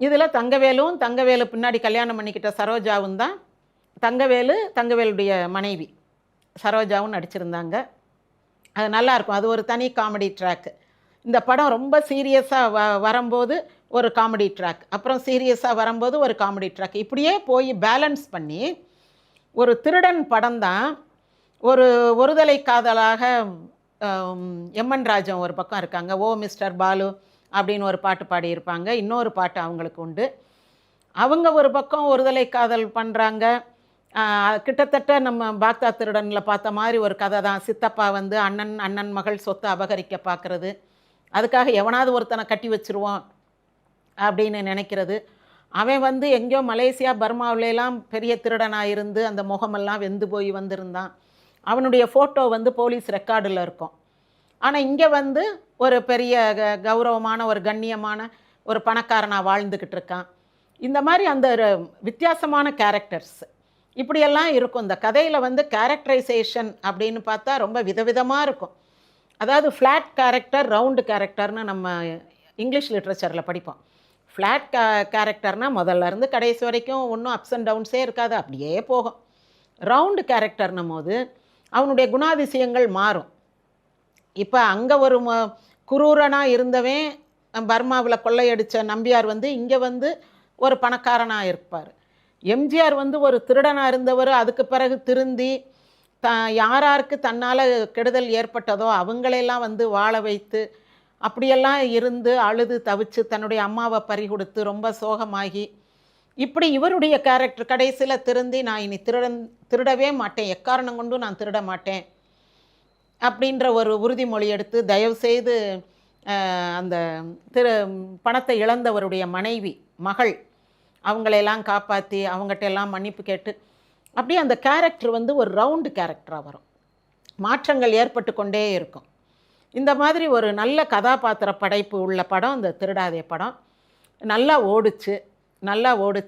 இதில் தங்கவேலும் தங்கவேலு பின்னாடி கல்யாணம் பண்ணிக்கிட்ட சரோஜாவும் தான். தங்கவேலு தங்கவேலுடைய மனைவி சரோஜாவும் நடிச்சிருந்தாங்க. அது நல்லாயிருக்கும். அது ஒரு தனி காமெடி ட்ராக்கு இந்த படம் ரொம்ப சீரியஸாக வ வரும்போது ஒரு காமெடி ட்ராக் அப்புறம் சீரியஸாக வரும்போது ஒரு காமெடி ட்ராக் இப்படியே போய் பேலன்ஸ் பண்ணி ஒரு திருடன் படம் தான். ஒரு ஒருதலை காதலாக எம்என் ராஜன் ஒரு பக்கம் இருக்காங்க. ஓ மிஸ்டர் பாலு அப்படின்னு ஒரு பாட்டு பாடியிருப்பாங்க. இன்னொரு பாட்டு அவங்களுக்கு உண்டு. அவங்க ஒரு பக்கம் ஒருதலை காதல் பண்ணுறாங்க கிட்டத்தட்ட நம்ம பாக்தா திருடனில் பார்த்த மாதிரி ஒரு கதை தான். சித்தப்பா வந்து அண்ணன் அண்ணன் மகள் சொத்தை அபகரிக்க பார்க்குறது. அதுக்காக எவனாவது ஒருத்தனை கட்டி வச்சுருவோம் அப்படின்னு நினைக்கிறது. அவன் வந்து எங்கேயோ மலேசியா பர்மாவிலலாம் பெரிய திருடனாக இருந்து அந்த முகமெல்லாம் வெந்து போய் வந்திருந்தான். அவனுடைய ஃபோட்டோ வந்து போலீஸ் ரெக்கார்டில் இருக்கும். ஆனால் இங்கே வந்து ஒரு பெரிய க- கௌரவமான ஒரு கண்ணியமான ஒரு பணக்காரனாக வாழ்ந்துக்கிட்டு இருக்கான். இந்த மாதிரி அந்த ஒரு வித்தியாசமான கேரக்டர்ஸ் இப்படியெல்லாம் இருக்கும். இந்த கதையில் வந்து கேரக்டரைசேஷன் அப்படின்னு பார்த்தா ரொம்ப விதவிதமாக இருக்கும். அதாவது ஃப்ளாட் கேரக்டர் ரவுண்டு கேரக்டர்னு நம்ம இங்கிலீஷ் லிட்ரேச்சரில் படிப்போம். ஃப்ளாட் கே கேரக்டர்னால் முதல்ல இருந்து கடைசி வரைக்கும் ஒன்றும் அப்ஸ் அண்ட் டவுன்ஸே இருக்காது. அப்படியே போகும். ரவுண்டு கேரக்டர்னும் போது அவனுடைய குணாதிசயங்கள் மாறும். இப்போ அங்கே ஒரு ம- குரூரனாக இருந்தவன் பர்மாவில் கொள்ளையடித்த நம்பியார் வந்து இங்கே வந்து ஒரு பணக்காரனாக இருப்பார். எம்ஜிஆர் வந்து ஒரு திருடனாக இருந்தவர் அதுக்கு பிறகு திருந்தி த யாராருக்கு தன்னால் கெடுதல் ஏற்பட்டதோ அவங்களையெல்லாம் வந்து வாழ வைத்து அப்படியெல்லாம் இருந்து அழுது தவிச்சு தன்னுடைய அம்மாவை பறி கொடுத்து ரொம்ப சோகமாகி இப்படி இவருடைய கேரக்டர் கடைசியில் திருந்தி நான் இனி திருடன் திருடவே மாட்டேன். எக்காரணம் கொண்டும் நான் திருட மாட்டேன். அப்படின்ற ஒரு உறுதிமொழி எடுத்து தயவுசெய்து அந்த திரு பணத்தை இழந்தவருடைய மனைவி மகள் அவங்களையெல்லாம் காப்பாற்றி அவங்ககிட்ட எல்லாம் மன்னிப்பு கேட்டு அப்படியே அந்த கேரக்டர் வந்து ஒரு ரவுண்டு கேரக்டராக வரும். மாற்றங்கள் ஏற்பட்டு கொண்டே இருக்கும். இந்த மாதிரி ஒரு நல்ல கதாபாத்திர படைப்பு உள்ள படம் இந்த திருடாதே படம் நல்லா ஓடுச்சு நல்லா ஓடுச்சு.